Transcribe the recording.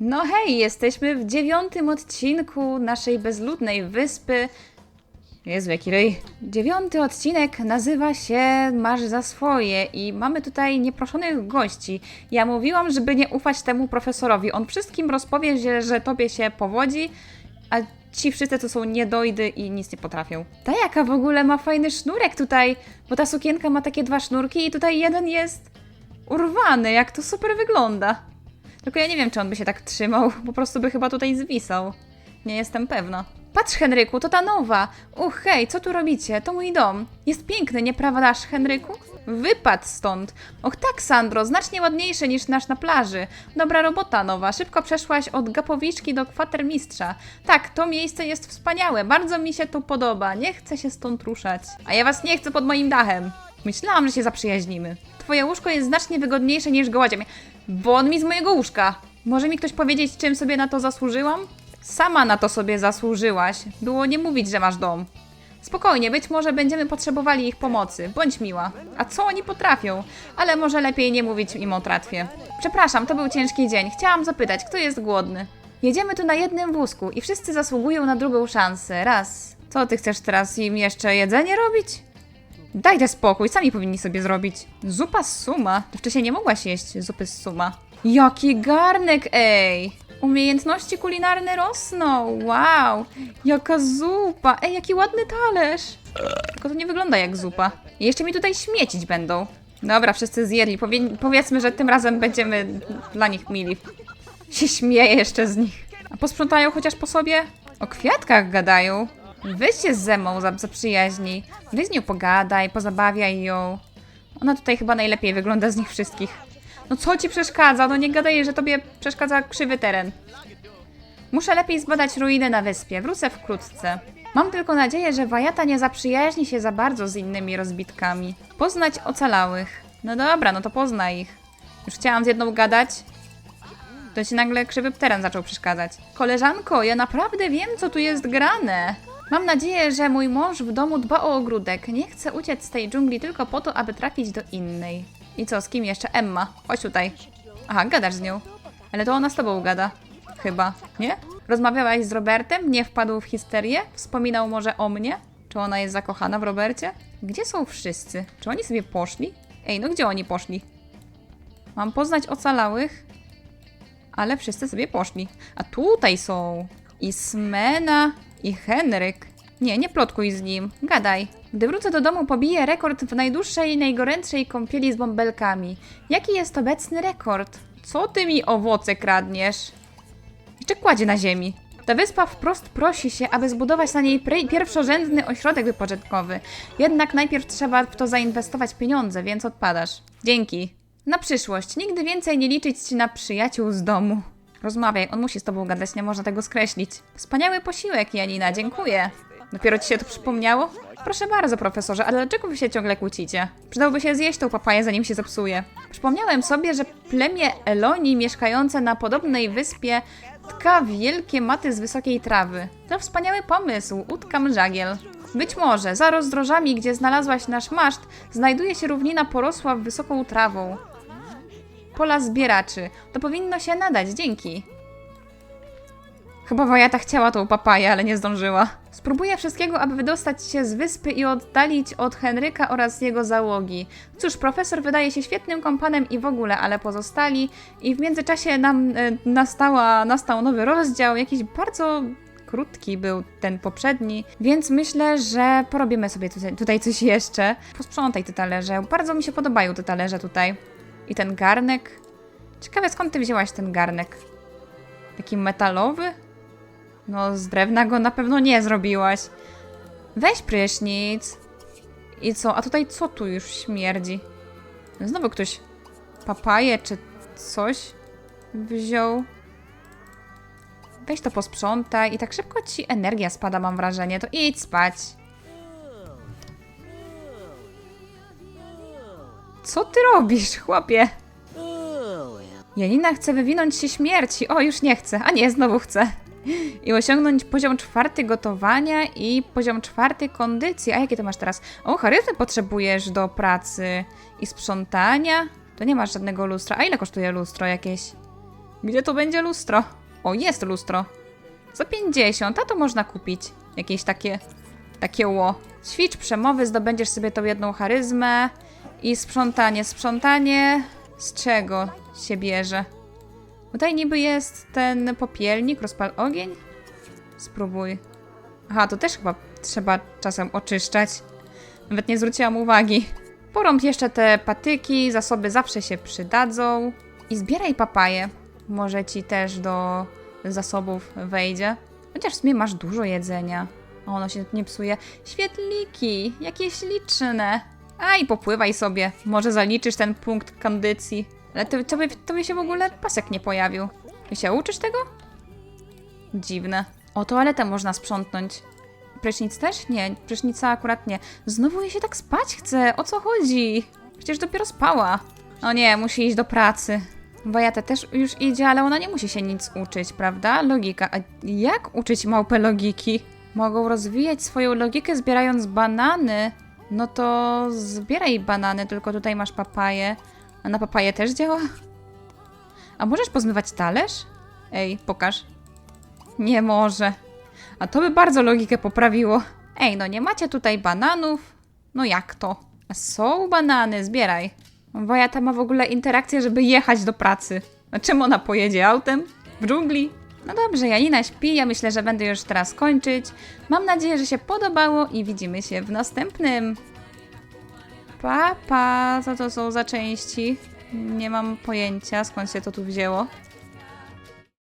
No hej, jesteśmy w dziewiątym odcinku naszej bezludnej wyspy. Jezu, jaki ryj. Dziewiąty odcinek nazywa się Masz za swoje i mamy tutaj nieproszonych gości. Ja mówiłam, żeby nie ufać temu profesorowi. On wszystkim rozpowie, że, że tobie się powodzi, a ci wszyscy to są niedojdy i nic nie potrafią. Ta jaka w ogóle ma fajny sznurek tutaj, bo ta sukienka ma takie dwa sznurki i tutaj jeden jest urwany, jak to super wygląda. Tylko ja nie wiem, czy on by się tak trzymał, po prostu by chyba tutaj zwisał. Nie jestem pewna. Patrz, Henryku, to ta nowa. Uch, hej, co tu robicie? To mój dom. Jest piękny, nie prawdaż, Henryku? Wypadł stąd. Och tak, Sandro, znacznie ładniejszy niż nasz na plaży. Dobra robota nowa, szybko przeszłaś od gapowiczki do kwatermistrza. Tak, to miejsce jest wspaniałe, bardzo mi się tu podoba, nie chcę się stąd ruszać. A ja was nie chcę pod moim dachem. Myślałam, że się zaprzyjaźnimy. Twoje łóżko jest znacznie wygodniejsze niż goła ziemia. Won mi z mojego łóżka. Może mi ktoś powiedzieć, czym sobie na to zasłużyłam? Sama na to sobie zasłużyłaś. Było nie mówić, że masz dom. Spokojnie, być może będziemy potrzebowali ich pomocy. Bądź miła. A co oni potrafią? Ale może lepiej nie mówić im o tratwie. Przepraszam, to był ciężki dzień. Chciałam zapytać, kto jest głodny? Jedziemy tu na jednym wózku i wszyscy zasługują na drugą szansę. Raz. Co ty chcesz teraz im jeszcze jedzenie robić? Daj te spokój, sami powinni sobie zrobić. Zupa z suma. To wcześniej nie mogłaś jeść zupy z suma. Jaki garnek, ej! Umiejętności kulinarne rosną. Wow! Jaka zupa! Ej, jaki ładny talerz! Tylko to nie wygląda jak zupa. I jeszcze mi tutaj śmiecić będą. Dobra, wszyscy zjedli. Powie powiedzmy, że tym razem będziemy dla nich mili. Się śmieję jeszcze z nich. A posprzątają chociaż po sobie? O kwiatkach gadają. Weź się z Zemą za, za przyjaźni. Weź z nią pogadaj, pozabawiaj ją. Ona tutaj chyba najlepiej wygląda z nich wszystkich. No co ci przeszkadza? No nie gadaj, że tobie przeszkadza krzywy teren. Muszę lepiej zbadać ruiny na wyspie. Wrócę wkrótce. Mam tylko nadzieję, że Wajata nie zaprzyjaźni się za bardzo z innymi rozbitkami. Poznać ocalałych. No dobra, no to poznaj ich. Już chciałam z jedną gadać, to ci nagle krzywy teren zaczął przeszkadzać. Koleżanko, ja naprawdę wiem, co tu jest grane. Mam nadzieję, że mój mąż w domu dba o ogródek. Nie chce uciec z tej dżungli tylko po to, aby trafić do innej. I co, z kim jeszcze? Emma. Chodź tutaj. Aha, gadasz z nią. Ale to ona z tobą gada. Chyba. Nie? Rozmawiałaś z Robertem? Nie wpadł w histerię? Wspominał może o mnie? Czy ona jest zakochana w Robercie? Gdzie są wszyscy? Czy oni sobie poszli? Ej, no gdzie oni poszli? Mam poznać ocalałych? ale wszyscy sobie poszli. A tutaj są i Smena, i Henryk. Nie, nie plotkuj z nim, gadaj. Gdy wrócę do domu, pobiję rekord w najdłuższej i najgorętszej kąpieli z bąbelkami. Jaki jest obecny rekord? Co ty mi owoce kradniesz? Jeszcze kładzie na ziemi. Ta wyspa wprost prosi się, aby zbudować na niej pierwszorzędny ośrodek wypoczynkowy. Jednak najpierw trzeba w to zainwestować pieniądze, więc odpadasz. Dzięki. Na przyszłość. Nigdy więcej nie liczyć ci na przyjaciół z domu. Rozmawiaj, on musi z tobą gadać, nie można tego skreślić. Wspaniały posiłek, Janina, dziękuję. Dopiero ci się to przypomniało? Proszę bardzo, profesorze, ale dlaczego wy się ciągle kłócicie? Przydałoby się zjeść tą papaję, zanim się zepsuje. Przypomniałem sobie, że plemię Elonii mieszkające na podobnej wyspie tka wielkie maty z wysokiej trawy. To wspaniały pomysł, utkam żagiel. Być może, za rozdrożami, gdzie znalazłaś nasz maszt, znajduje się równina porosła wysoką trawą. Pola zbieraczy. To powinno się nadać, dzięki. Chyba Wajata chciała tą papaję, ale nie zdążyła. Spróbuję wszystkiego, aby wydostać się z wyspy i oddalić od Henryka oraz jego załogi. Cóż, profesor wydaje się świetnym kompanem i w ogóle, ale pozostali... I w międzyczasie nam e, nastała, nastał nowy rozdział, jakiś bardzo krótki był ten poprzedni, więc myślę, że porobimy sobie tutaj, tutaj coś jeszcze. Posprzątaj te talerze. Bardzo mi się podobają te talerze tutaj. I ten garnek. Ciekawe skąd ty wzięłaś ten garnek? Taki metalowy? No, z drewna go na pewno nie zrobiłaś. Weź prysznic. I co? A tutaj co tu już śmierdzi? Znowu ktoś papaję czy coś wziął. Weź to posprzątaj i tak szybko ci energia spada, mam wrażenie. To idź spać. Co ty robisz, chłopie? Janina chce wywinąć się śmierci. O, już nie chce. A nie, znowu chce. I osiągnąć poziom czwarty gotowania i poziom czwarty kondycji. A jakie to masz teraz? O, charyzmy potrzebujesz do pracy i sprzątania. To nie masz żadnego lustra. A ile kosztuje lustro jakieś? Gdzie to będzie lustro? O, jest lustro. Za 50, a to można kupić. Jakieś takie, takie ło. Ćwicz przemowy, zdobędziesz sobie tą jedną charyzmę. I sprzątanie, sprzątanie. Z czego się bierze? Tutaj niby jest ten popielnik, rozpal ogień. Spróbuj. Aha, to też chyba trzeba czasem oczyszczać. Nawet nie zwróciłam uwagi. Porąb jeszcze te patyki, zasoby zawsze się przydadzą. I zbieraj papaję. Może ci też do zasobów wejdzie. Chociaż w sumie masz dużo jedzenia. A ono się nie psuje. Świetliki, jakieś liczne. A i popływaj sobie. Może zaliczysz ten punkt kondycji. Ale to, tobie, tobie się w ogóle pasek nie pojawił. Ty się uczysz tego? Dziwne. O, toaletę można sprzątnąć. Prysznic też? Nie, prysznica akurat nie. Znowu jej się tak spać chce. O co chodzi? Przecież dopiero spała. O nie, musi iść do pracy. Wojata też już idzie, ale ona nie musi się nic uczyć, prawda? Logika. A jak uczyć małpę logiki? Mogą rozwijać swoją logikę zbierając banany. No to zbieraj banany, tylko tutaj masz papaję. A na papaję też działa? A możesz pozmywać talerz? Ej, pokaż. Nie może. A to by bardzo logikę poprawiło. Ej, no nie macie tutaj bananów? No jak to? A są banany, zbieraj. Wojata ma w ogóle interakcję, żeby jechać do pracy. A czym ona pojedzie? Autem? W dżungli? No dobrze, Janina śpi, ja myślę, że będę już teraz kończyć. Mam nadzieję, że się podobało i widzimy się w następnym. Pa, pa, co to są za części? Nie mam pojęcia, skąd się to tu wzięło.